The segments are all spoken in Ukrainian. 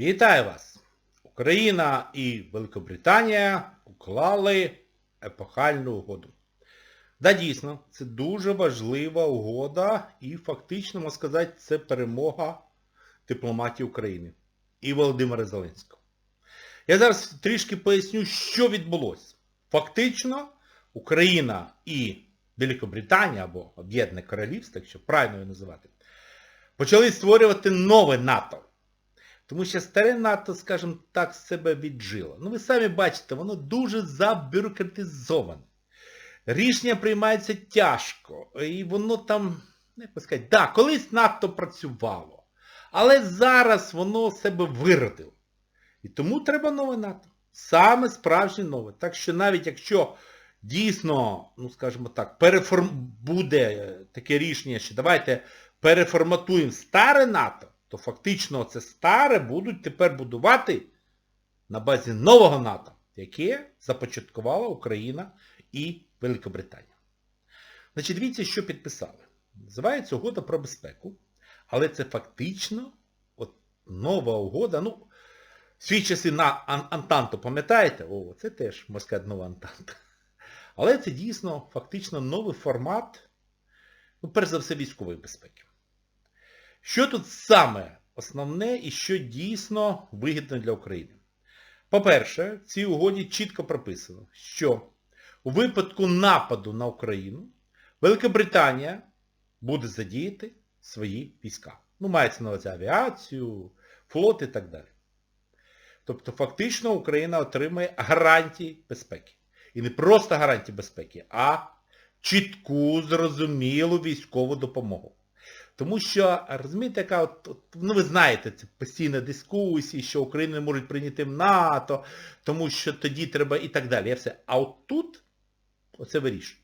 Вітаю вас! Україна і Великобританія уклали епохальну угоду. Да, дійсно, це дуже важлива угода і фактично, можна сказати, це перемога дипломатії України і Володимира Зеленського. Я зараз трішки поясню, що відбулося. Фактично, Україна і Великобританія, або Об'єднане Королівство, якщо правильно його називати, почали створювати нове НАТО. Тому що старе НАТО, скажімо так, себе віджило. Ну ви самі бачите, воно дуже забюрократизоване. Рішення приймаються тяжко. І воно там, як би сказати, да, колись НАТО працювало. Але зараз воно себе виродило. І тому треба нове НАТО. Саме справжнє нове. Так що навіть якщо дійсно, ну скажімо так, переформ... буде таке рішення, що давайте переформатуємо старе НАТО, то фактично це старе будуть тепер будувати на базі нового НАТО, яке започаткувала Україна і Великобританія. Значить, дивіться, що підписали. Називається угода про безпеку, але це фактично от, нова угода. Ну, свій часи на Антанту, пам'ятаєте? О, це теж, сказати, нова Антанта. Але це дійсно фактично новий формат, ну, перш за все, військової безпеки. Що тут саме основне і що дійсно вигідно для України? По-перше, в цій угоді чітко прописано, що у випадку нападу на Україну Великобританія буде задіяти свої війська. Ну, мається на увазі авіацію, флот і так далі. Тобто фактично Україна отримає гарантії безпеки. І не просто гарантії безпеки, а чітку, зрозумілу військову допомогу. Тому що, розумієте, яка от, от, ну ви знаєте, це постійна дискусія, що Україну не можуть прийняти в НАТО, тому що тоді треба і так далі. Я все. А от тут оце вирішує.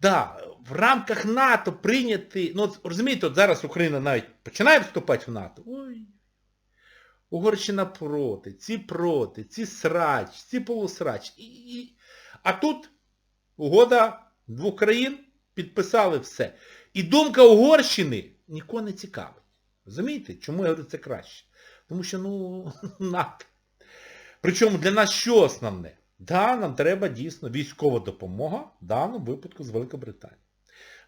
Да, в рамках НАТО прийняти, ну розумієте, от зараз Україна навіть починає вступати в НАТО. Ой, Угорщина проти, ці проти, ці срач, ці полусрач. І, і... А тут угода двох країн підписали все. І думка Угорщини нікого не цікавить. Розумієте? Чому я говорю це краще? Тому що, ну, НАТО. Причому для нас що основне? Да, нам треба дійсно військова допомога, в даному випадку з Великобританії.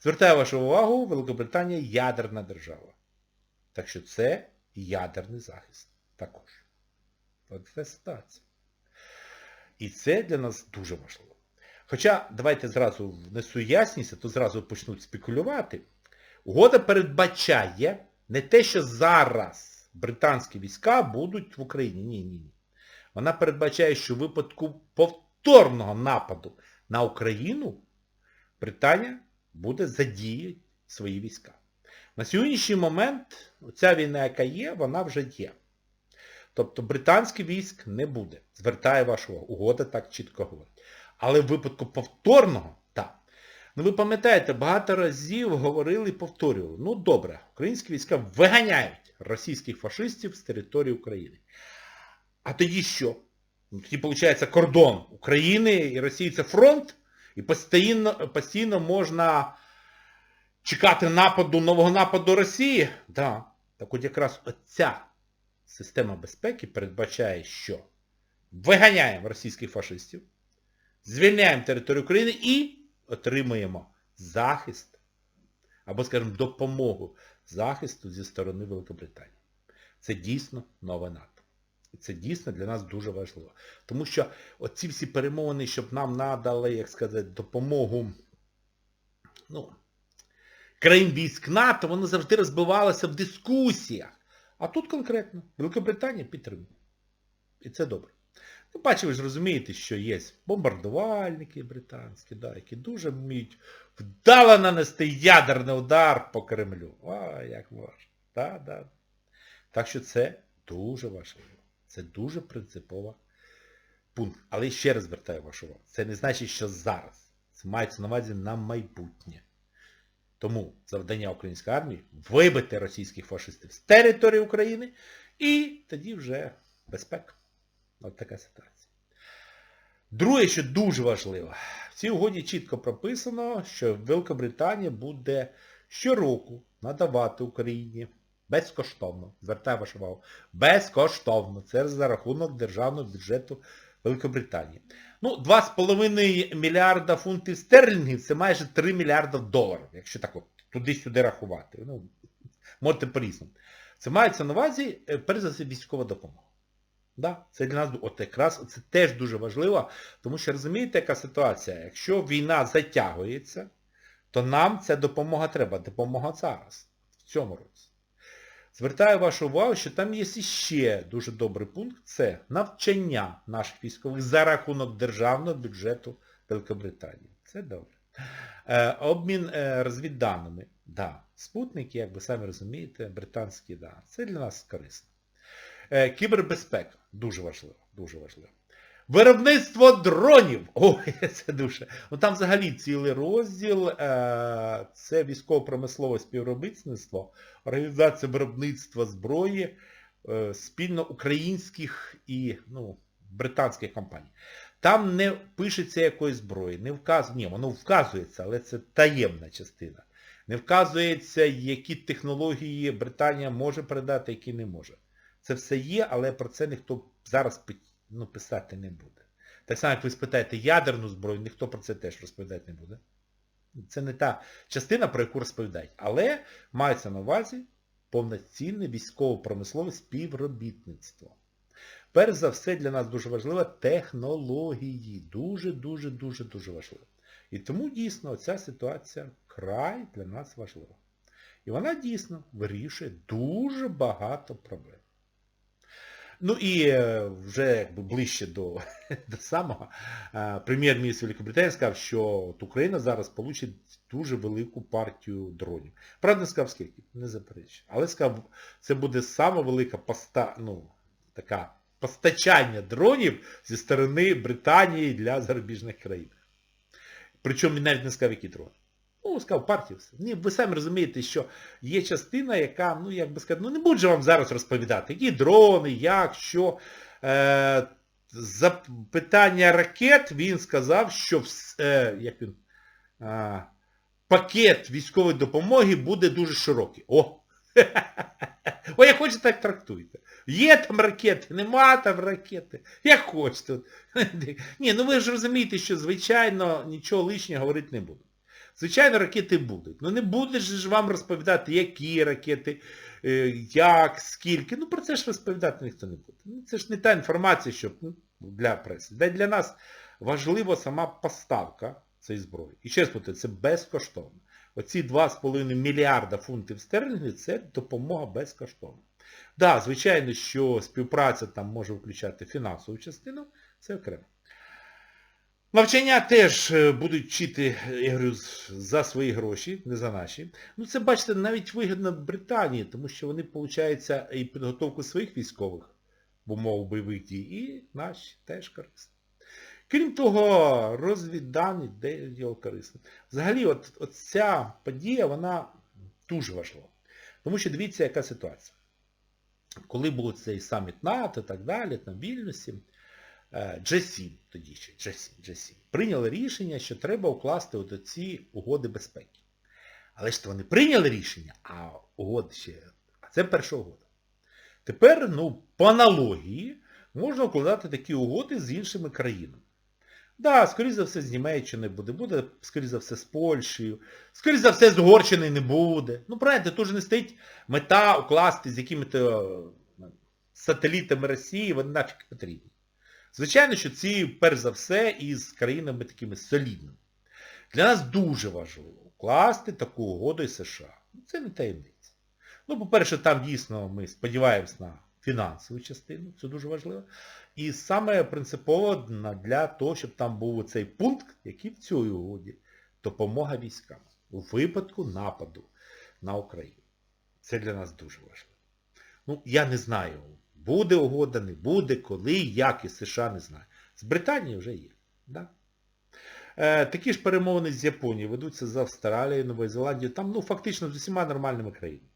Звертаю вашу увагу, Великобританія ядерна держава. Так що це ядерний захист також. От це ситуація. І це для нас дуже важливо. Хоча, давайте зразу внесу ясність, а то зразу почнуть спекулювати. Угода передбачає не те, що зараз британські війська будуть в Україні. Ні, ні, ні. Вона передбачає, що в випадку повторного нападу на Україну Британія буде задіяти свої війська. На сьогоднішній момент ця війна, яка є, вона вже є. Тобто британських військ не буде. Звертає вашу увагу. Угода так чітко говорить. Але в випадку повторного. Ну ви пам'ятаєте, багато разів говорили і повторювали. Ну добре, українські війська виганяють російських фашистів з території України. А тоді що? Ну, Тоді, виходить, кордон України і Росії це фронт, і постійно, постійно можна чекати нападу, нового нападу Росії. Да. Так от якраз оця система безпеки передбачає, що виганяємо російських фашистів, звільняємо територію України і отримуємо захист, або, скажімо, допомогу захисту зі сторони Великобританії. Це дійсно нове НАТО. І це дійсно для нас дуже важливо. Тому що оці всі перемовини, щоб нам надали, як сказати, допомогу ну, країн військ НАТО, воно завжди розбивалося в дискусіях. А тут конкретно Великобританія підтримує. І це добре. Ну, бачите, ви ж розумієте, що є бомбардувальники британські, да, які дуже вміють вдало нанести ядерний удар по Кремлю. А, як важливо. Да, да. Так що це дуже важливо. Це дуже принциповий пункт. Але ще раз звертаю вашу увагу. Це не значить, що зараз. Це мається на увазі на майбутнє. Тому завдання української армії вибити російських фашистів з території України і тоді вже безпека. От така ситуація. Друге, що дуже важливо, в цій угоді чітко прописано, що Великобританія буде щороку надавати Україні Безкоштовно. Звертаю вашу увагу. Безкоштовно. Це за рахунок державного бюджету Великобританії. Ну, 2,5 мільярда фунтів стерлінгів це майже 3 мільярда доларів, якщо так от туди-сюди рахувати. Ну, можете по-різному. Це мається на увазі, е, перш за все, військова допомога. Да, це для нас от якраз це теж дуже важливо, тому що розумієте, яка ситуація? Якщо війна затягується, то нам ця допомога треба. Допомога зараз, в цьому році. Звертаю вашу увагу, що там є ще дуже добрий пункт, це навчання наших військових за рахунок державного бюджету Великобританії. Це добре. Е, обмін е, розвідданими. Да. Спутники, як ви самі розумієте, британські, да. Це для нас корисно. Е, кібербезпека. Дуже важливо. Дуже важливо. Виробництво дронів. Ой, це дуже. Ну там взагалі цілий розділ. Е, це військово-промислове співробітництво, організація виробництва зброї е, спільно українських і ну, британських компаній. Там не пишеться якої зброї, не вказує, ні, воно вказується, але це таємна частина. Не вказується, які технології Британія може передати, які не може. Це все є, але про це ніхто зараз ну, писати не буде. Так само, як ви спитаєте ядерну зброю, ніхто про це теж розповідати не буде. Це не та частина, про яку розповідають. Але мається на увазі повноцінне військово-промислове співробітництво. Перш за все для нас дуже важливо технології. Дуже-дуже-дуже-дуже важливо. І тому дійсно ця ситуація край для нас важлива. І вона дійсно вирішує дуже багато проблем. Ну і е, вже якби ближче до, до самого, е, прем'єр-міністр Великобританії сказав, що от Україна зараз получить дуже велику партію дронів. Правда, не сказав скільки, не заперечую. Але сказав, це буде саме велика поста, ну, така постачання дронів зі сторони Британії для зарубіжних країн. Причому він навіть не сказав, які дрони. Ну, сказав, партію все. Ні, ви самі розумієте, що є частина, яка, ну, як би сказати, ну не буду вам зараз розповідати, які дрони, як, що. Е, За питання ракет він сказав, що е, як він, е, пакет військової допомоги буде дуже широкий. О! О, як хочете, так трактуйте. Є там ракети, нема там ракети. Як хочете. Ні, ну ви ж розумієте, що, звичайно, нічого лишнього говорити не буду. Звичайно, ракети будуть. Ну не буде ж вам розповідати, які ракети, е, як, скільки. Ну про це ж розповідати ніхто не буде. Ну, Це ж не та інформація, що ну, для преси. Де для нас важлива сама поставка цієї зброї. І раз це безкоштовно. Оці 2,5 мільярда фунтів стерлінгів це допомога безкоштовна. Так, да, звичайно, що співпраця там може включати фінансову частину, це окремо. Навчання теж е, будуть вчити, я говорю, за свої гроші, не за наші. Ну це, бачите, навіть вигідно Британії, тому що вони, виходить, і підготовку своїх військових в умовах бойових дій, і наші теж корисні. Крім того, розвіддані діло корисне. Взагалі, от, от ця подія, вона дуже важлива. Тому що дивіться, яка ситуація. Коли був цей саміт НАТО і так далі, там в Вільнюсі, G7, тоді ще, G7, G7, прийняли рішення, що треба укласти от ці угоди безпеки. Але ж то вони прийняли рішення, а угоди ще, а це перша угода. Тепер, ну, по аналогії, можна укладати такі угоди з іншими країнами. Да, скоріше за все, з Німеччини буде, буде, скоріше за все, з Польщею, скоріше за все, з Угорщини не буде. Ну, правильно, тут же не стоїть мета укласти з якими-то сателітами Росії, вони нафіг потрібні. Звичайно, що ці, перш за все, із країнами такими солідними. Для нас дуже важливо укласти таку угоду із США. Це не таємниця. Ну, по-перше, там дійсно ми сподіваємось на фінансову частину, це дуже важливо. І саме принципово для того, щоб там був цей пункт, який в цій угоді, допомога військам у випадку нападу на Україну. Це для нас дуже важливо. Ну, я не знаю, буде угода, не буде, коли, як і США не знаю. З Британії вже є. Да? Е, такі ж перемовини з Японією ведуться з Австралією, Новою Зеландією, там ну, фактично з усіма нормальними країнами.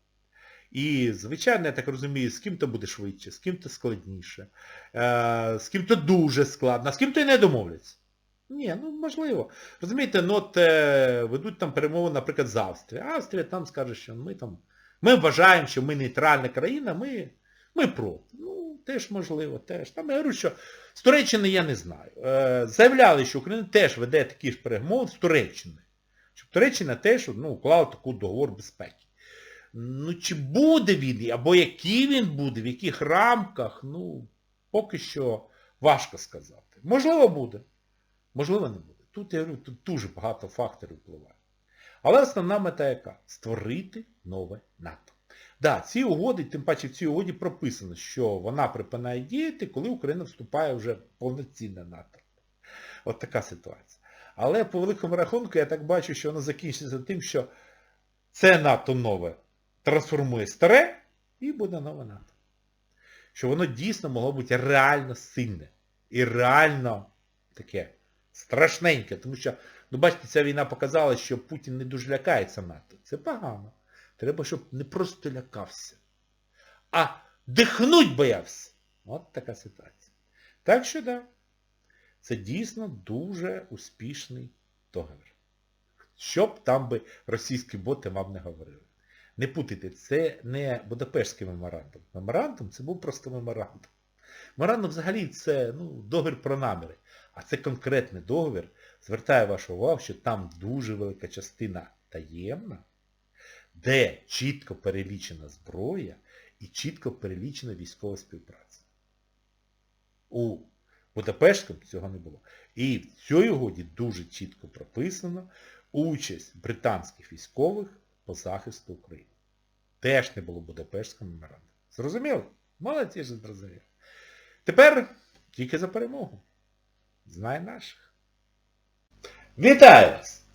І, звичайно, я так розумію, з ким-то буде швидше, з ким-то складніше, е, з ким-то дуже складно, а з ким-то і не домовляться. Ні, ну можливо. Розумієте, ну от е, ведуть там перемови, наприклад, з Австрією. Австрія там скаже, що ми там Ми вважаємо, що ми нейтральна країна, ми, ми проти. Ну, теж можливо, теж. Там я говорю, що з Туреччини я не знаю. Е, заявляли, що Україна теж веде такі ж перемови з Туреччини. Щоб Туреччина теж ну, уклала таку договор безпеки. Ну, чи буде він, або який він буде, в яких рамках, ну, поки що важко сказати. Можливо, буде. Можливо, не буде. Тут, я говорю, тут дуже багато факторів впливає. Але основна мета яка? Створити нове НАТО. Да, ці угоди, тим паче в цій угоді прописано, що вона припинає діяти, коли Україна вступає вже в повноцінне НАТО. От така ситуація. Але по великому рахунку я так бачу, що воно закінчиться тим, що це НАТО нове трансформує старе і буде нове НАТО. Що воно дійсно могло бути реально сильне. І реально таке страшненьке. Тому що, ну бачите, ця війна показала, що Путін не дуже лякається НАТО. Це погано. Треба, щоб не просто лякався, а дихнуть боявся. От така ситуація. Так що, да, це дійсно дуже успішний договір. Щоб там би російські боти вам не говорили. Не путайте, це не Будапештський меморандум. Меморандум це був просто меморандум. Меморандум взагалі це ну, договір про наміри. А це конкретний договір. Звертаю вашу увагу, що там дуже велика частина таємна, де чітко перелічена зброя і чітко перелічена військова співпраця. У Будапештському цього не було. І в цій угоді дуже чітко прописано участь британських військових по захисту України. Теж не було Будапештського меморандуму. Зрозуміло? Молодці ж зрозуміло. Тепер тільки за перемогу. Знай наших. Вітаю вас!